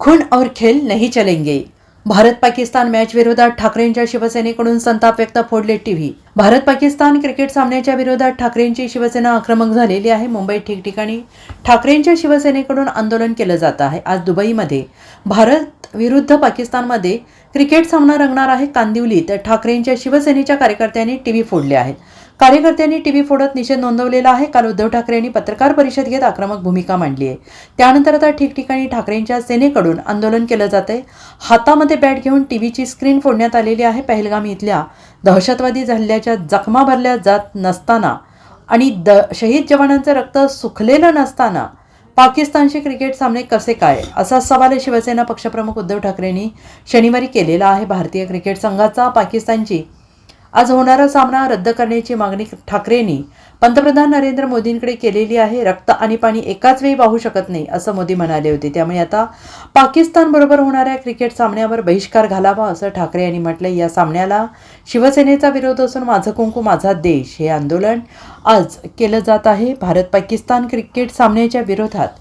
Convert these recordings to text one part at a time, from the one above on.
खून और खेल नहीं चलेंगे। भारत पाकिस्तान मॅच विरोधात ठाकरेंच्या शिवसेनेकडून संताप व्यक्त फोडले टीव्ही। भारत पाकिस्तान क्रिकेट सामन्याच्या विरोधात ठाकरेंची शिवसेना आक्रमक झालेली आहे. मुंबईत ठिकठिकाणी ठाकरेंच्या शिवसेनेकडून आंदोलन केलं जात आहे. आज दुबईमध्ये भारत विरुद्ध पाकिस्तानमध्ये क्रिकेट सामना रंगणार आहे. कांदिवली तर ठाकरेंच्या शिवसेनेच्या कार्यकर्त्यांनी टीव्ही फोडले आहेत. कार्यकर्त्यांनी टीव्ही फोडत निषेध नोंदवलेला आहे. काल उद्धव ठाकरे यांनी पत्रकार परिषद घेत आक्रमक भूमिका मांडली आहे. त्यानंतर आता ठिकठिकाणी ठाकरेंच्या सेनेकडून आंदोलन केलं जात आहे हातामध्ये बॅट घेऊन टीव्हीची स्क्रीन फोडण्यात आलेली आहे. पहलगाम इथल्या दहशतवादी हल्ल्याच्या जखमा भरल्या जात नसताना आणि द शहीद जवानांचं रक्त सुखलेलं नसताना पाकिस्तानचे क्रिकेट सामने कसे काय? असा सवाल शिवसेना पक्षप्रमुख उद्धव ठाकरेंनी शनिवारी केलेला आहे. भारतीय क्रिकेट संघाचा पाकिस्तानची आज होणारा सामना रद्द करण्याची मागणी ठाकरेंनी पंतप्रधान नरेंद्र मोदींकडे केलेली आहे. रक्त आणि पाणी एकाच वेळी वाहू शकत नाही असं मोदी म्हणाले होते. त्यामुळे आता पाकिस्तानबरोबर होणाऱ्या क्रिकेट सामन्यावर बहिष्कार घालावा असं ठाकरे यांनी म्हटलं या सामन्याला शिवसेनेचा विरोध असून माझं कुंकू माझा देश हे आंदोलन आज केलं जात आहे. भारत पाकिस्तान क्रिकेट सामन्याच्या विरोधात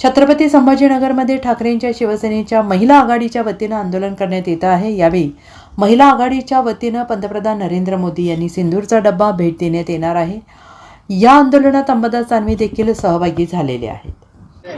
छत्रपती संभाजीनगरमध्ये ठाकरेंच्या शिवसेनेच्या महिला आघाडीच्या वतीनं आंदोलन करण्यात येत आहे. यावेळी महिला आघाडीच्या वतीनं पंतप्रधान नरेंद्र मोदी यांनी सिंदूरचा डब्बा भेट देण्यात येणार आहे. या आंदोलनात अंबादास दानवे देखील सहभागी झालेले आहेत.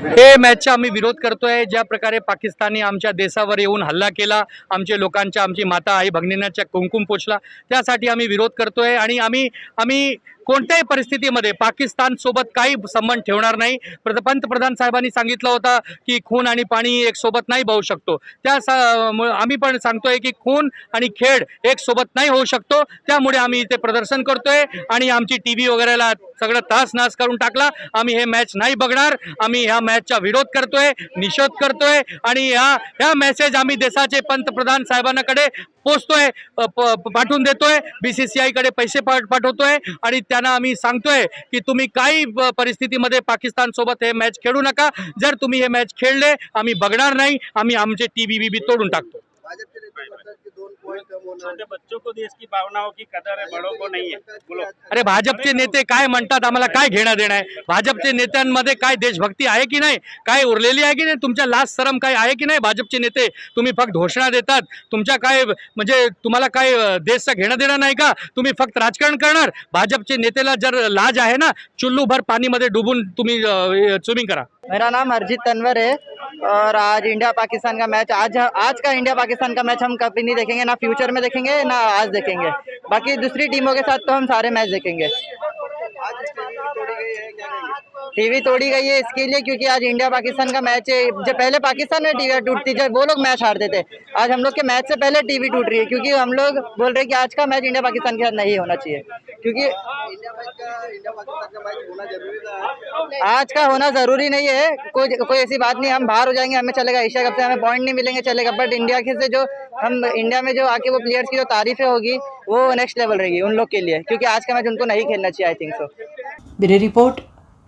हे मॅचचा आम्ही विरोध करतोय. ज्या प्रकारे पाकिस्तानी आमच्या देशावर येऊन हल्ला केला आमचे लोकांच्या आमची माता आई भगिनींच्या कुंकुम पोचला त्यासाठी आम्ही विरोध करतोय आणि आम्ही आम्ही कोणत्याही परिस्थितीमध्ये पाकिस्तान सोबत काही संबंध ठेवणार नाही. पंतप्रधान साहेबांनी सांगितलं होतं की खून आणि पाणी एक सोबत नाही भाऊ शकतो. त्या सा- आम्ही पण सांगतोय की खून आणि खेळ एक सोबत नाही होऊ शकतो. त्यामुळे आम्ही इथे प्रदर्शन करतोय आणि आमची टी व्ही वगैरेला सगळं तास नास करून टाकला. आम्ही हे मॅच नाही बघणार. आम्ही ह्या मॅचचा विरोध करतोय निषेध करतोय आणि ह्या ह्या मेसेज आम्ही देशाचे पंतप्रधान साहेबांकडे पोचतोय पाठवून प- बी सी सी आयकडे पैसे पाठ- पाठवतोय आणि त्यांना आम्ही सांगतोय की तुम्ही काही परिस्थितीमध्ये पाकिस्तान सोबत हे मॅच खेळू नका. जर तुम्ही हे मॅच खेळले आम्ही बघणार नाही. आम्ही आमचे टीव्ही बीबी तोडून टाकतो. छोटे बच्चों को देश की भावनाओं की कदर है बड़ों को नहीं है। बोलो। अरे भाजपचे नेते काय म्हणतात? आम्हाला काय घेणं देणं आहे? भाजपचे नेत्यांमध्ये काय देशभक्ती आहे की नाही? काय उरलेली आहे की नाही? तुमच्या लाच सरम काय आहे की नाही? भाजपचे नेते तुम्ही फक्त घोषणा देतात. तुमच्या काय म्हणजे तुम्हाला काय देशचं घेणं देणं नाही का? तुम्ही फक्त राजकारण करणार. भाजपचे नेतेला जर लाज आहे ना चुल्लू भर पाणीमध्ये डुबून तुम्ही स्विमिंग करा. मेरा नाम हरजीत तनवर है। और आज इंडिया पाकिस्तान का मैच आज आज का इंडिया पाकिस्तान का मैच हम कभी नहीं देखेंगे ना फ्यूचर में देखेंगे ना आज देखेंगे। बाकी दूसरी टीमों के साथ तो हम सारे मैच देखेंगे। टीवी तोड़ी गई है इसके लिए, क्योंकि आज इंडिया पाकिस्तान का मैच है। जब पहले पाकिस्तान में टीवी टूटती, जब वो लोग मैच हारते थे, आज हम लोग के मैच से पहले टीवी टूट रही है, क्योंकि हम लोग बोल रहे हैं कि आज का मैच इंडिया पाकिस्तान के साथ नहीं होना चाहिए, क्योंकि था आज का होना ज़रूरी नहीं है। कोई कोई ऐसी बात नहीं, हम बाहर हो जाएँगे, हमें चलेगा एशिया कप से हमें पॉइंट नहीं मिलेंगे, चलेगा बट इंडिया के से जो हम इंडिया में जो आके वो प्लेयर्स की जो तारीफें होगी, वो नेक्स्ट लेवल रहेगी उन लोग के लिए, क्योंकि आज का मैच उनको नहीं खेलना चाहिए I think so bureau report